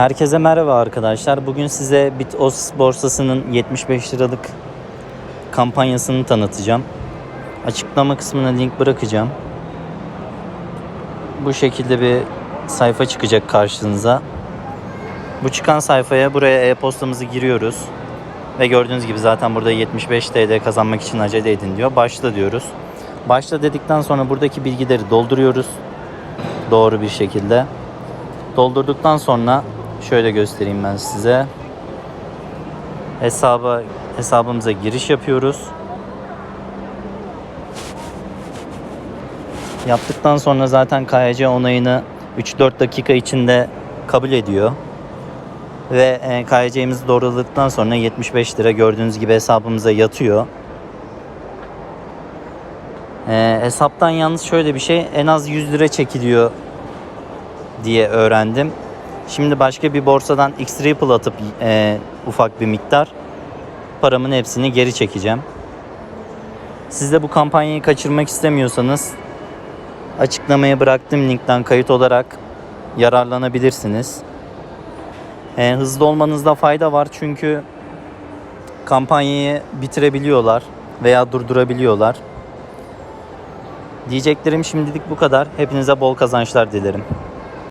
Herkese merhaba arkadaşlar. Bugün size BitOS borsasının 75 liralık kampanyasını tanıtacağım. Açıklama kısmına link bırakacağım. Bu şekilde bir sayfa çıkacak karşınıza. Bu çıkan sayfaya buraya e-postamızı giriyoruz. Ve gördüğünüz gibi zaten burada 75 TL kazanmak için acele edin diyor. Başla diyoruz. Başla dedikten sonra buradaki bilgileri dolduruyoruz. Doğru bir şekilde. Doldurduktan sonra şöyle göstereyim ben size. Hesaba hesabımıza giriş yapıyoruz. Yaptıktan sonra zaten KYC onayını 3-4 dakika içinde kabul ediyor. Ve e, KYC'mizi doğruladıktan sonra 75 lira gördüğünüz gibi hesabımıza yatıyor. E, hesaptan yalnız şöyle bir şey en az 100 lira çekiliyor diye öğrendim. Şimdi başka bir borsadan X Ripple atıp e, ufak bir miktar paramın hepsini geri çekeceğim. Siz de bu kampanyayı kaçırmak istemiyorsanız açıklamaya bıraktığım linkten kayıt olarak yararlanabilirsiniz. E, hızlı olmanızda fayda var çünkü kampanyayı bitirebiliyorlar veya durdurabiliyorlar. Diyeceklerim şimdilik bu kadar. Hepinize bol kazançlar dilerim.